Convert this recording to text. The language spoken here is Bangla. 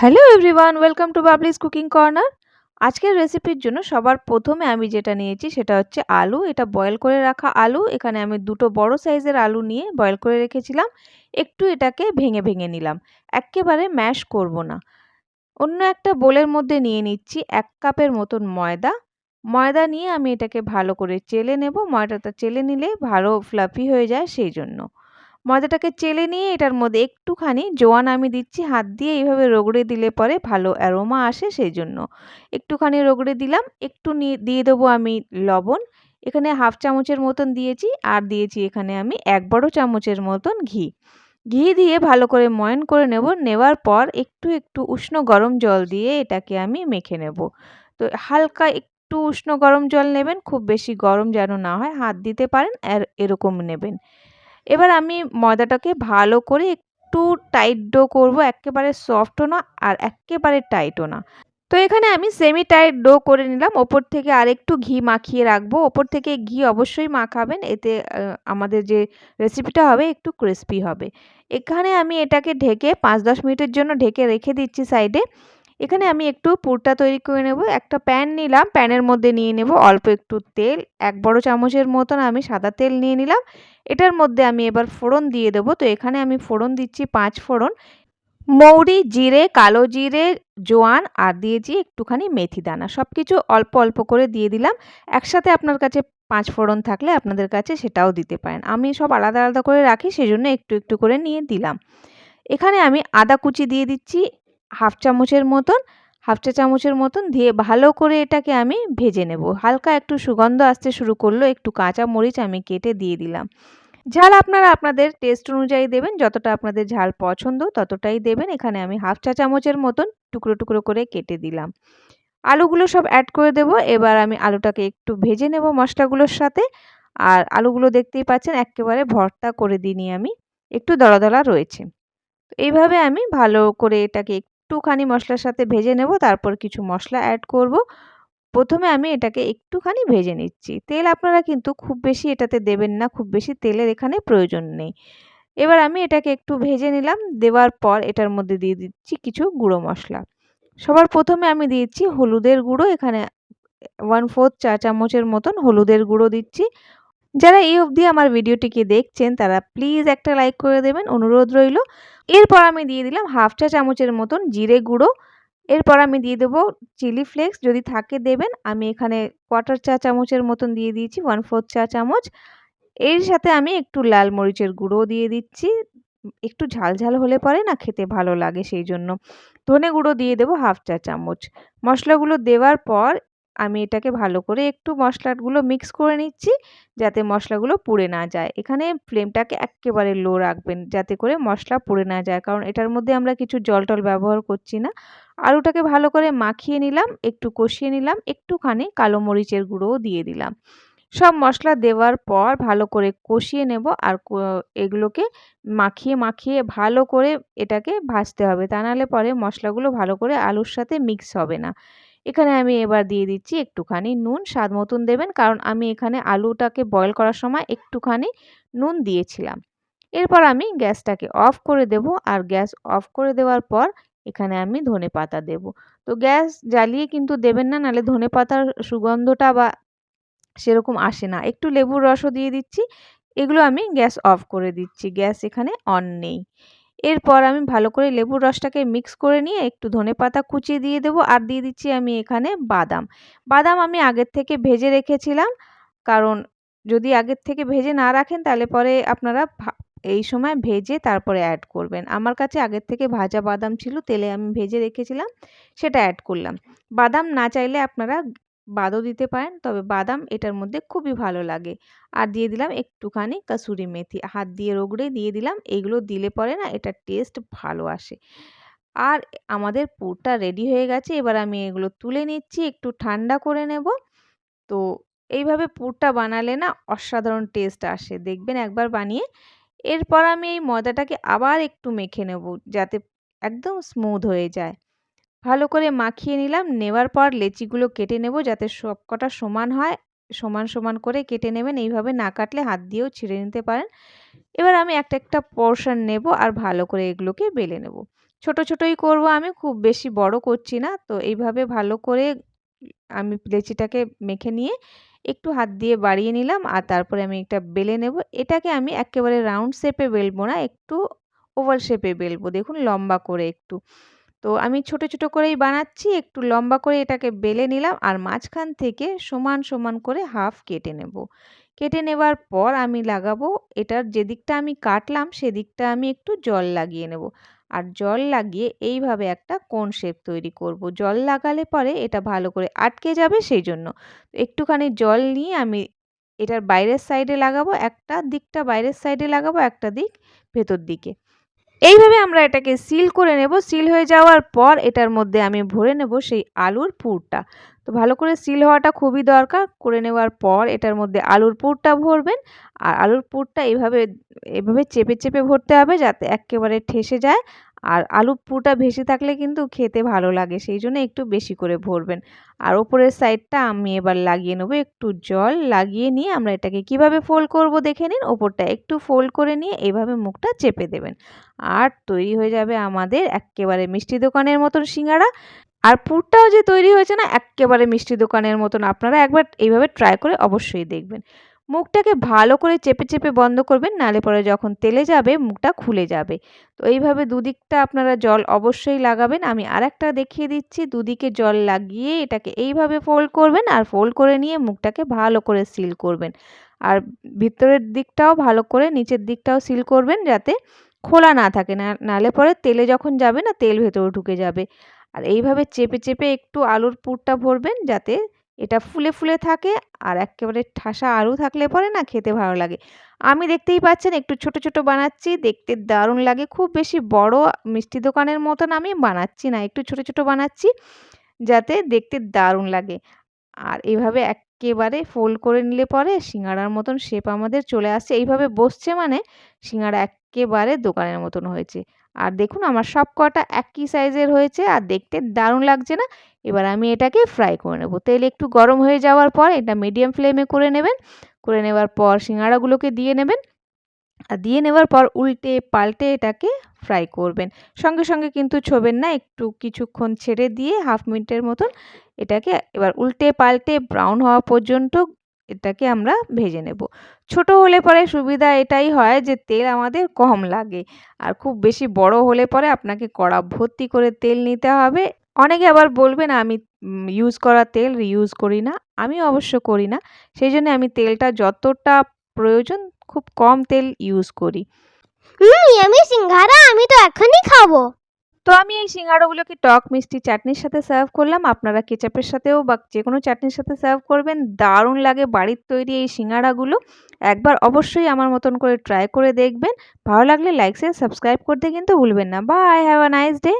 Hello everyone welcome to Babli's cooking corner আজকের রেসিপির জন্য সবার প্রথমে আমি যেটা নিয়েছি সেটা হচ্ছে আলু। এটা বয়েল করে রাখা আলু। এখানে আমি দুটো বড় সাইজের আলু নিয়ে বয়েল করে রেখেছিলাম। একটু এটাকে ভেঙে ভেঙে নিলাম। একেবারে ম্যাশ করব না। অন্য একটা বোলের মধ্যে নিয়ে নিচ্ছি এক কাপের মতন ময়দা। ময়দা নিয়ে আমি এটাকে ভালো করে চেলে নেব। ময়দাটা চেলে নিলে ভালো ফ্লাফি হয়ে যায় সেই জন্য। ময়দাটাকে চেলে নিয়ে এটার মধ্যে একটুখানি জোয়ান আমি দিচ্ছি, হাত দিয়ে এইভাবে রগড়ে দিলে পরে ভালো অ্যারোমা আসে সেই জন্য একটুখানি রগড়ে দিলাম, একটু দিয়ে দেবো আমি লবণ, এখানে হাফ চামচের মতন দিয়েছি আর দিয়েছি এখানে আমি এক বড় চামচের মতন ঘি। ঘি দিয়ে ভালো করে ময়ন করে নেব, নেওয়ার পর একটু একটু উষ্ণ গরম জল দিয়ে এটাকে আমি মেখে নেব। তো হালকা একটু উষ্ণ গরম জল নেবেন, খুব বেশি গরম যেন না হয়, হাত দিতে পারেন আর এরকম নেবেন। এবার আমি ময়দাটাকে ভালো করে একটু টাইট ডো করব, একেবারে সফটও না আর একেবারে টাইটও না। তো এখানে আমি সেমি টাইট ডো করে নিলাম, ওপর থেকে আর একটু ঘি মাখিয়ে রাখব। ওপর থেকে ঘি অবশ্যই মাখাবেন, এতে আমাদের যে রেসিপিটা হবে একটু ক্রিস্পি হবে। এখানে আমি এটাকে ঢেকে পাঁচ দশ মিনিটের জন্য ঢেকে রেখে দিচ্ছি সাইডে এখানে আমি একটু পুরটা তৈরি করে নেব। একটা প্যান নিলাম, প্যানের মধ্যে নিয়ে নেব অল্প একটু তেল। এক বড় চামচের মতন আমি সাদা তেল নিয়ে নিলাম। এটার মধ্যে আমি এবার ফোড়ন দিয়ে দেবো। তো এখানে আমি ফোড়ন দিচ্ছি পাঁচ ফোড়ন। মৌরি, জিরে, কালো জিরে, জোয়ান আর দিয়েছি একটুখানি মেথি দানা। সব কিছু অল্প অল্প করে দিয়ে দিলাম। একসাথে আপনার কাছে পাঁচ ফোড়ন থাকলে আপনাদের কাছে সেটাও দিতে পারেন। আমি সব আলাদা আলাদা করে রাখি, সেজন্য একটু একটু করে নিয়ে দিলাম। এখানে আমি আদা কুচি দিয়ে দিচ্ছি। হাফ চামচের মতন, হাফ চা চামচের মতন দিয়ে ভালো করে এটাকে আমি ভেজে নেব। হালকা একটু সুগন্ধ আসতে শুরু করল, একটু কাঁচা মরিচ আমি কেটে দিয়ে দিলাম। ঝাল আপনারা আপনাদের টেস্ট অনুযায়ী দেবেন, যতটা আপনাদের ঝাল পছন্দ ততটাই দেবেন। এখানে আমি হাফ চা চামচের মতন টুকরো টুকরো করে কেটে দিলাম। আলুগুলো সব অ্যাড করে দেব। এবার আমি আলুটাকে একটু ভেজে নেব মশলাগুলোর সাথে। আর আলুগুলো দেখতেই পাচ্ছেন একেবারে ভর্তা করে দিইনি আমি, একটু দলা দলা রয়েছে এইভাবে আমি ভালো করে এটাকে একটুখানি মশলার সাথে ভেজে নেব, তারপর কিছু মশলা অ্যাড করব। প্রথমে আমি এটাকে একটুখানি ভেজে নিচ্ছি। তেল আপনারা কিন্তু খুব বেশি এটাতে দেবেন না, খুব বেশি তেলের এখানে প্রয়োজন নেই। এবার আমি এটাকে একটু ভেজে নিলাম, দেওয়ার পর এটার মধ্যে দিয়ে দিচ্ছি কিছু গুঁড়ো মশলা। সবার প্রথমে আমি দিয়েছি হলুদের গুঁড়ো, এখানে ওয়ান ফোর্থ চা চামচের মতন হলুদের গুঁড়ো দিচ্ছি। যারা এই অবধি আমার ভিডিওটিকে দেখছেন, তারা প্লিজ একটা লাইক করে দেবেন, অনুরোধ রইল। এরপর আমি দিয়ে দিলাম হাফ চা চামচের মতন জিরে গুঁড়ো। এরপর আমি দিয়ে দেবো চিলি ফ্লেক্স যদি থাকে দেবেন। আমি এখানে কোয়ার্টার চা চামচের মতন দিয়ে দিয়েছি ওয়ান ফোর্থ চা চামচ। এর সাথে আমি একটু লাল মরিচের গুঁড়ো দিয়ে দিচ্ছি। একটু ঝাল ঝাল হলে পরে না খেতে ভালো লাগে সেই জন্য। ধনে গুঁড়ো দিয়ে দেবো হাফ চা চামচ। মশলাগুলো দেওয়ার পর আমি এটাকে ভালো করে একটু মশলাগুলো মিক্স করে নিচ্ছি, যাতে মশলাগুলো পুড়ে না যায়। এখানে ফ্লেমটাকে একেবারে লো রাখবেন, যাতে করে মশলা পুড়ে না যায়। কারণ এটার মধ্যে আমরা কিছু জল টল ব্যবহার করছি না। আলুটাকে ভালো করে মাখিয়ে নিলাম, একটু কষিয়ে নিলাম, একটুখানি কালো মরিচের গুঁড়োও দিয়ে দিলাম। সব মশলা দেওয়ার পর ভালো করে কষিয়ে নেব আর এগুলোকে মাখিয়ে মাখিয়ে ভালো করে এটাকে ভাজতে হবে। তা নাহলে পরে মশলাগুলো ভালো করে আলুর সাথে মিক্স হবে না। এখানে আমি এবার দিয়ে দিচ্ছি একটুখানি নুন, স্বাদ মতন দেবেন। কারণ আমি এখানে আলুটাকে বয়েল করার সময় একটুখানি নুন দিয়েছিলাম। এরপর আমি গ্যাসটাকে অফ করে দেব আর গ্যাস অফ করে দেওয়ার পর এখানে আমি ধনে পাতা দেব। তো গ্যাস জ্বালিয়ে কিন্তু দেবেন না, নাহলে ধনে পাতার সুগন্ধটা বা সেরকম আসে না। একটু লেবুর রসও দিয়ে দিচ্ছি। এগুলো আমি গ্যাস অফ করে দিচ্ছি। গ্যাস এখানে অন নেই। এরপর আমি ভালো করে লেবুর রসটাকে মিক্স করে নিয়ে একটু ধনে পাতা কুচিয়ে দিয়ে দেবো। আর দিয়ে দিচ্ছি আমি এখানে বাদাম। বাদাম আমি আগের থেকে ভেজে রেখেছিলাম। কারণ যদি আগের থেকে ভেজে না রাখেন তাহলে পরে আপনারা এই সময় ভেজে তারপরে অ্যাড করবেন। আমার কাছে আগের থেকে ভাজা বাদাম ছিল, তেলে আমি ভেজে রেখেছিলাম, সেটা অ্যাড করলাম। বাদাম না চাইলে আপনারা বাদও দিতে পারেন। তবে বাদাম এটার মধ্যে খুবই ভালো লাগে। আর দিয়ে দিলাম একটুখানি কাসুরি মেথি। হাত দিয়ে রগড়ে দিয়ে দিলাম। এগুলো দিলে পরে না এটা টেস্ট ভালো আসে। আর আমাদের পুরটা রেডি হয়ে গেছে। এবার আমি এগুলো তুলে নিচ্ছি। একটু ঠান্ডা করে নেব। তো এইভাবে পুরটা বানালে না অসাধারণ টেস্ট আসে। দেখবেন একবার বানিয়ে এরপর আমি এই ময়দাটাকে আবার একটু মেখে নেব যাতে একদম স্মুথ হয়ে যায়। ভালো করে মাখিয়ে নিলাম। নেওয়ার পর লেচিগুলো কেটে নেব যাতে সব কটা সমান হয়। সমান সমান করে কেটে নেবেন। এইভাবে না কাটলে হাত দিয়েও ছিঁড়ে নিতে পারেন। এবার আমি একটা একটা পোর্শন নেব আর ভালো করে এগুলোকে বেলে নেব। ছোট, ছোটই করব আমি, খুব বেশি বড় করছি না। তো এইভাবে ভালো করে আমি লেচিটাকে মেখে নিয়ে একটু হাত দিয়ে বাড়িয়ে নিলাম আর তারপরে আমি এটা বেলে নেব। এটাকে আমি একেবারে রাউন্ড শেপে বেলবো না, একটু ওভাল শেপে বেলবো। দেখুন লম্বা করে একটু। তো আমি ছোট ছোট করেই বানাচ্ছি, একটু লম্বা করে এটাকে বেলে নিলাম আর মাঝখান থেকে সমান সমান করে হাফ কেটে নেব। কেটে নেবার পর আমি লাগাবো এটার যেদিকটা আমি কাটলাম সেদিকটা আমি একটু জল লাগিয়ে নেব। আর জল লাগিয়ে এইভাবে একটা কোন শেপ তৈরি করব। জল লাগালে পরে এটা ভালো করে আটকে যাবে সেই জন্য একটুখানি জল নিয়ে আমি এটার বাইরের সাইডে লাগাবো, একটা দিকটা বাইরের সাইডে লাগাবো, একটা দিক ভেতর দিকে। এইভাবে আমরা এটাকে সিল করে নেব। সিল হয়ে যাওয়ার পর এটার মধ্যে আমি ভরে নেব সেই আলুর পুরটা। তো ভালো করে সিল হওয়াটা খুবই দরকার। করে নেওয়ার পর এটার মধ্যে আলুর পুরটা ভরবেন। আর আলুর পুরটা এইভাবে এভাবে চেপে চেপে ভরতে হবে যাতে একেবারে ঠেসে যায়। আর আলু পুরটা ভেসে থাকলে কিন্তু খেতে ভালো লাগে, সেই জন্য একটু বেশি করে ভরবেন। আর ওপরের সাইডটা আমি এবার লাগিয়ে নেব, একটু জল লাগিয়ে নিয়ে আমরা এটাকে কীভাবে ফোল্ড করব দেখে নিন, ওপরটা একটু ফোল্ড করে নিয়ে এইভাবে মুখটা চেপে দেবেন। আর তৈরি হয়ে যাবে আমাদের একেবারে মিষ্টি দোকানের মতন সিঙ্গারা আর পুরটাও যে তৈরি হয়েছে না, একেবারে মিষ্টি দোকানের মতন, আপনারা একবার এইভাবে ট্রাই করে অবশ্যই দেখবেন। মুখটাকে ভালো করে চেপে চেপে বন্ধ করবেন, নালে পরে যখন তেলে যাবে, মুখটা খুলে যাবে। তো এইভাবে দুদিকটা আপনারা জল অবশ্যই লাগাবেন। আমি আর একটা দেখিয়ে দিচ্ছি, দুদিকে জল লাগিয়ে এটাকে এইভাবে ফোল্ড করবেন আর ফোল্ড করে নিয়ে মুখটাকে ভালো করে সিল করবেন। আর ভিতরের দিকটাও ভালো করে নিচের দিকটাও সিল করবেন যাতে খোলা না থাকে, না, নালে পরে তেলে যখন যাবে না, তেল ভেতরে ঢুকে যাবে। আর এইভাবে চেপে চেপে একটু আলুর পুরটা ভরবেন যাতে এটা ফুলে ফুলে থাকে আর একেবারে ঠাসা আলু থাকলে পরে না খেতে ভালো লাগে। আমি দেখতেই পাচ্ছেন একটু ছোট ছোট বানাচ্ছি, দেখতে দারুণ লাগে। খুব বেশি বড় মিষ্টি দোকানের মতন আমি বানাচ্ছি না, একটু ছোট ছোট বানাচ্ছি যাতে দেখতে দারুণ লাগে। আর এইভাবে একেবারে ফোল্ড করে নিলে পরে সিঙ্গাড়ার মতন শেপ আমাদের চলে আসছে। এইভাবে বসছে মানে সিঙ্গাড়া একেবারে দোকানের মতন হয়েছে। আর দেখুন আমার সব কটা একই সাইজের হয়েছে আর দেখতে দারুণ লাগছে না? এবার আমি এটাকে ফ্রাই করে নেব। তেল একটু গরম হয়ে যাওয়ার পর এটা মিডিয়াম ফ্লেমে করে নেবেন। করে নেওয়ার পর সিঙ্গাড়াগুলোকে দিয়ে নেবেন। আর দিয়ে নেওয়ার পর উল্টে পাল্টে এটাকে ফ্রাই করবেন। সঙ্গে সঙ্গে কিন্তু ছোবেন না, একটু কিছুক্ষণ ছেড়ে দিয়ে হাফ মিনিটের মতন এটাকে এবার উল্টে পাল্টে ব্রাউন হওয়া পর্যন্ত এটাকে আমরা ভেজে নেব। ছোট হলে পরে সুবিধা এটাই হয় যে তেল আমাদের কম লাগে। আর খুব বেশি বড় হলে পরে আপনাকে কড়া ভর্তি করে তেল নিতে হবে। অনেকে আবার বলবেন, আমি ইউজ করা তেল রিউজ করি না। আমি অবশ্য করি না। সেই জন্য আমি তেলটা যতটা প্রয়োজন খুব কম তেল ইউজ করি। আমি সিঙ্গারা আমি তো এখনই খাব। তো আমি এই সিঙ্গাড়াগুলোকে টক, মিষ্টি চাটনির সাথে সার্ভ করলাম। আপনারা কেচাপের সাথেও বা যে কোনো চাটনির সাথে সার্ভ করবেন। দারুণ লাগে বাড়ির তৈরি এই সিঙ্গাড়াগুলো। একবার অবশ্যই আমার মতন করে ট্রাই করে দেখবেন। ভালো লাগলে লাইক শেয়ার সাবস্ক্রাইব করতে কিন্তু ভুলবেন না। Bye have a nice day